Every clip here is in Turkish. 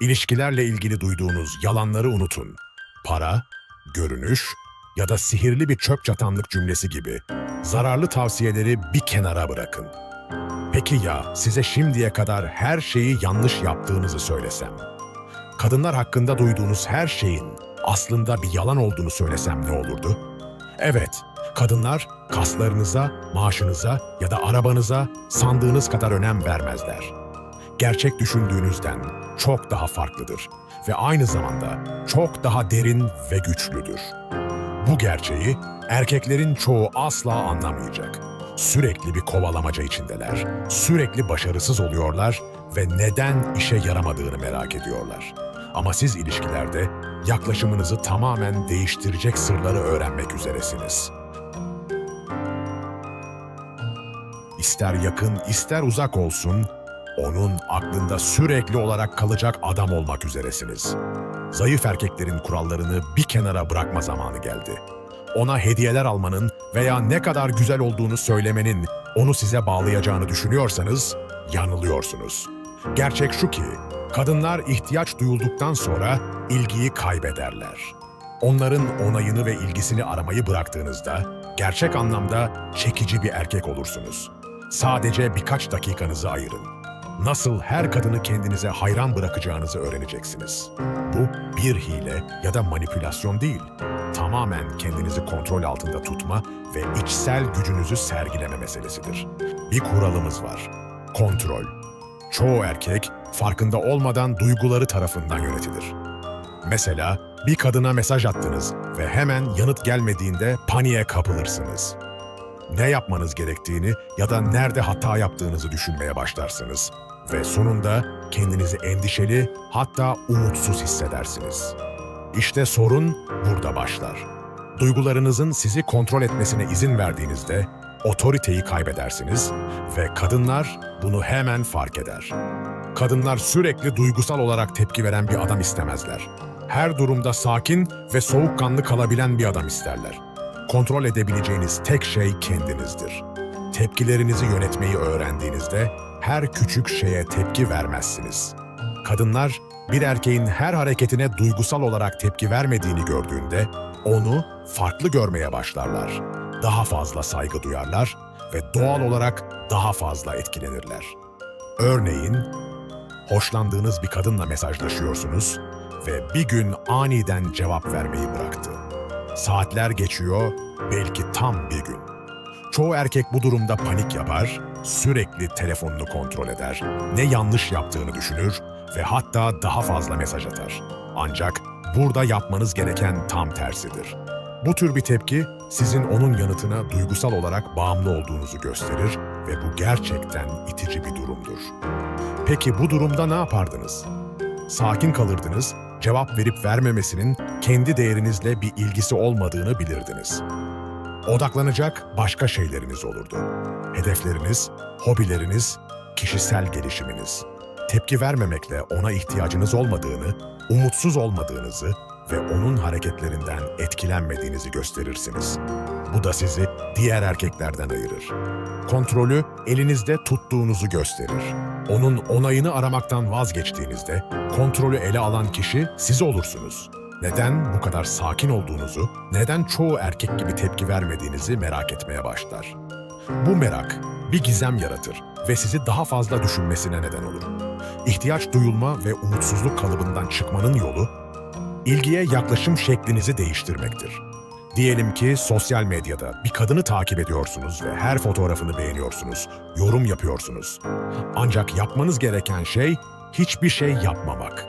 İlişkilerle ilgili duyduğunuz yalanları unutun. Para, görünüş ya da sihirli bir çöp çatanlık cümlesi gibi zararlı tavsiyeleri bir kenara bırakın. Peki ya size şimdiye kadar her şeyi yanlış yaptığınızı söylesem? Kadınlar hakkında duyduğunuz her şeyin aslında bir yalan olduğunu söylesem ne olurdu? Evet, kadınlar kaslarınıza, maaşınıza ya da arabanıza sandığınız kadar önem vermezler. Gerçek düşündüğünüzden çok daha farklıdır ve aynı zamanda çok daha derin ve güçlüdür. Bu gerçeği erkeklerin çoğu asla anlamayacak. Sürekli bir kovalamaca içindeler. Sürekli başarısız oluyorlar ve neden işe yaramadığını merak ediyorlar. Ama siz ilişkilerde yaklaşımınızı tamamen değiştirecek sırları öğrenmek üzeresiniz. İster yakın, ister uzak olsun, onun aklında sürekli olarak kalacak adam olmak üzeresiniz. Zayıf erkeklerin kurallarını bir kenara bırakma zamanı geldi. Ona hediyeler almanın veya ne kadar güzel olduğunu söylemenin onu size bağlayacağını düşünüyorsanız yanılıyorsunuz. Gerçek şu ki, kadınlar ihtiyaç duyulduktan sonra ilgiyi kaybederler. Onların onayını ve ilgisini aramayı bıraktığınızda gerçek anlamda çekici bir erkek olursunuz. Sadece birkaç dakikanızı ayırın. Nasıl her kadını kendinize hayran bırakacağınızı öğreneceksiniz. Bu bir hile ya da manipülasyon değil. Tamamen kendinizi kontrol altında tutma ve içsel gücünüzü sergileme meselesidir. Bir kuralımız var. Kontrol. Çoğu erkek farkında olmadan duyguları tarafından yönetilir. Mesela bir kadına mesaj attınız ve hemen yanıt gelmediğinde paniğe kapılırsınız. Ne yapmanız gerektiğini ya da nerede hata yaptığınızı düşünmeye başlarsınız ve sonunda kendinizi endişeli hatta umutsuz hissedersiniz. İşte sorun burada başlar. Duygularınızın sizi kontrol etmesine izin verdiğinizde otoriteyi kaybedersiniz ve kadınlar bunu hemen fark eder. Kadınlar sürekli duygusal olarak tepki veren bir adam istemezler. Her durumda sakin ve soğukkanlı kalabilen bir adam isterler. Kontrol edebileceğiniz tek şey kendinizdir. Tepkilerinizi yönetmeyi öğrendiğinizde her küçük şeye tepki vermezsiniz. Kadınlar bir erkeğin her hareketine duygusal olarak tepki vermediğini gördüğünde onu farklı görmeye başlarlar. Daha fazla saygı duyarlar ve doğal olarak daha fazla etkilenirler. Örneğin hoşlandığınız bir kadınla mesajlaşıyorsunuz ve bir gün aniden cevap vermeyi bıraktı. Saatler geçiyor, belki tam bir gün. Çoğu erkek bu durumda panik yapar, sürekli telefonunu kontrol eder, ne yanlış yaptığını düşünür ve hatta daha fazla mesaj atar. Ancak burada yapmanız gereken tam tersidir. Bu tür bir tepki sizin onun yanıtına duygusal olarak bağımlı olduğunuzu gösterir ve bu gerçekten itici bir durumdur. Peki bu durumda ne yapardınız? Sakin kalırdınız, cevap verip vermemesinin kendi değerinizle bir ilgisi olmadığını bilirdiniz. Odaklanacak başka şeyleriniz olurdu. Hedefleriniz, hobileriniz, kişisel gelişiminiz. Tepki vermemekle ona ihtiyacınız olmadığını, umutsuz olmadığınızı ve onun hareketlerinden etkilenmediğinizi gösterirsiniz. Bu da sizi diğer erkeklerden ayırır. Kontrolü elinizde tuttuğunuzu gösterir. Onun onayını aramaktan vazgeçtiğinizde kontrolü ele alan kişi siz olursunuz. Neden bu kadar sakin olduğunuzu, neden çoğu erkek gibi tepki vermediğinizi merak etmeye başlar. Bu merak bir gizem yaratır ve sizi daha fazla düşünmesine neden olur. İhtiyaç duyulma ve umutsuzluk kalıbından çıkmanın yolu, ilgiye yaklaşım şeklinizi değiştirmektir. Diyelim ki sosyal medyada bir kadını takip ediyorsunuz ve her fotoğrafını beğeniyorsunuz, yorum yapıyorsunuz. Ancak yapmanız gereken şey hiçbir şey yapmamak.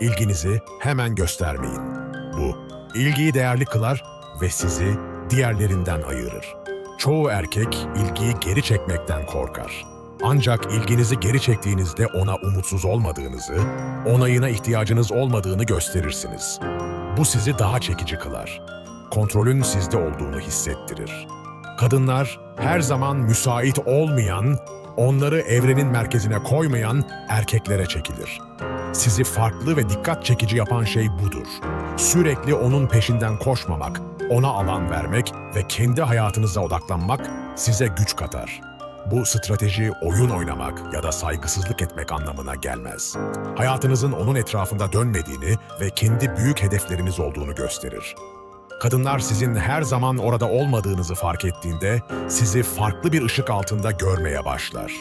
İlginizi hemen göstermeyin. Bu, ilgiyi değerli kılar ve sizi diğerlerinden ayırır. Çoğu erkek ilgiyi geri çekmekten korkar. Ancak ilginizi geri çektiğinizde ona umutsuz olmadığınızı, onayına ihtiyacınız olmadığını gösterirsiniz. Bu sizi daha çekici kılar. Kontrolün sizde olduğunu hissettirir. Kadınlar her zaman müsait olmayan, onları evrenin merkezine koymayan erkeklere çekilir. Sizi farklı ve dikkat çekici yapan şey budur. Sürekli onun peşinden koşmamak, ona alan vermek ve kendi hayatınıza odaklanmak size güç katar. Bu strateji oyun oynamak ya da saygısızlık etmek anlamına gelmez. Hayatınızın onun etrafında dönmediğini ve kendi büyük hedefleriniz olduğunu gösterir. Kadınlar sizin her zaman orada olmadığınızı fark ettiğinde sizi farklı bir ışık altında görmeye başlar.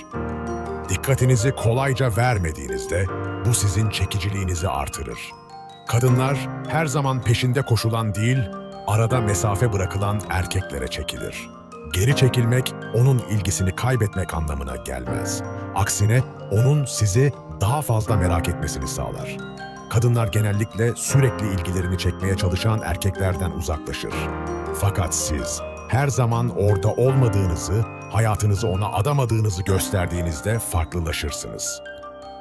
Dikkatinizi kolayca vermediğinizde bu sizin çekiciliğinizi artırır. Kadınlar her zaman peşinde koşulan değil, arada mesafe bırakılan erkeklere çekilir. Geri çekilmek onun ilgisini kaybetmek anlamına gelmez. Aksine onun sizi daha fazla merak etmesini sağlar. Kadınlar genellikle sürekli ilgilerini çekmeye çalışan erkeklerden uzaklaşır. Fakat siz her zaman orada olmadığınızı, hayatınızı ona adamadığınızı gösterdiğinizde farklılaşırsınız.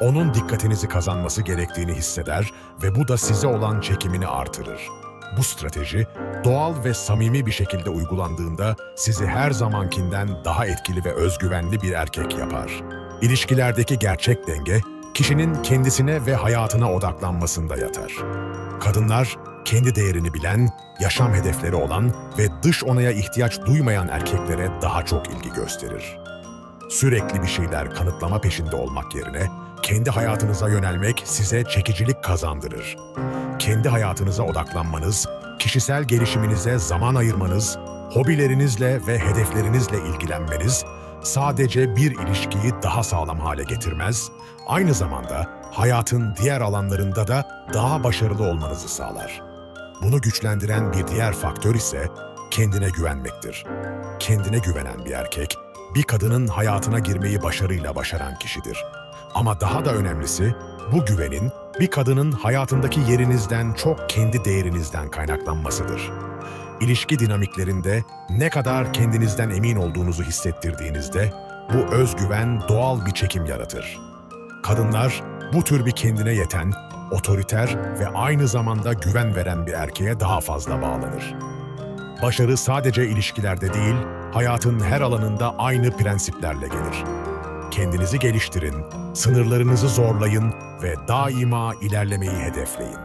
Onun dikkatinizi kazanması gerektiğini hisseder ve bu da size olan çekimini artırır. Bu strateji doğal ve samimi bir şekilde uygulandığında sizi her zamankinden daha etkili ve özgüvenli bir erkek yapar. İlişkilerdeki gerçek denge kişinin kendisine ve hayatına odaklanmasında yatar. Kadınlar kendi değerini bilen, yaşam hedefleri olan ve dış onaya ihtiyaç duymayan erkeklere daha çok ilgi gösterir. Sürekli bir şeyler kanıtlama peşinde olmak yerine kendi hayatınıza yönelmek size çekicilik kazandırır. Kendi hayatınıza odaklanmanız, kişisel gelişiminize zaman ayırmanız, hobilerinizle ve hedeflerinizle ilgilenmeniz sadece bir ilişkiyi daha sağlam hale getirmez, aynı zamanda hayatın diğer alanlarında da daha başarılı olmanızı sağlar. Bunu güçlendiren bir diğer faktör ise kendine güvenmektir. Kendine güvenen bir erkek, bir kadının hayatına girmeyi başarıyla başaran kişidir. Ama daha da önemlisi, bu güvenin bir kadının hayatındaki yerinizden çok kendi değerinizden kaynaklanmasıdır. İlişki dinamiklerinde ne kadar kendinizden emin olduğunuzu hissettirdiğinizde bu özgüven doğal bir çekim yaratır. Kadınlar bu tür bir kendine yeten, otoriter ve aynı zamanda güven veren bir erkeğe daha fazla bağlanır. Başarı sadece ilişkilerde değil, hayatın her alanında aynı prensiplerle gelir. Kendinizi geliştirin, sınırlarınızı zorlayın ve daima ilerlemeyi hedefleyin.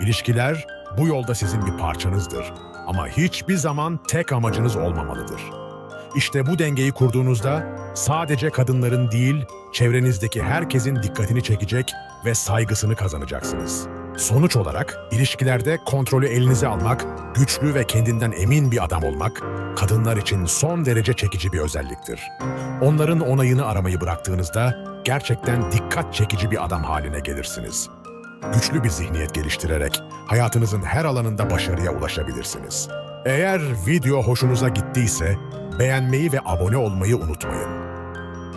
İlişkiler bu yolda sizin bir parçanızdır ama hiçbir zaman tek amacınız olmamalıdır. İşte bu dengeyi kurduğunuzda sadece kadınların değil, çevrenizdeki herkesin dikkatini çekecek ve saygısını kazanacaksınız. Sonuç olarak ilişkilerde kontrolü elinize almak, güçlü ve kendinden emin bir adam olmak, kadınlar için son derece çekici bir özelliktir. Onların onayını aramayı bıraktığınızda gerçekten dikkat çekici bir adam haline gelirsiniz. Güçlü bir zihniyet geliştirerek hayatınızın her alanında başarıya ulaşabilirsiniz. Eğer video hoşunuza gittiyse beğenmeyi ve abone olmayı unutmayın.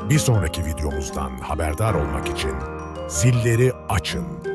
Bir sonraki videomuzdan haberdar olmak için zilleri açın.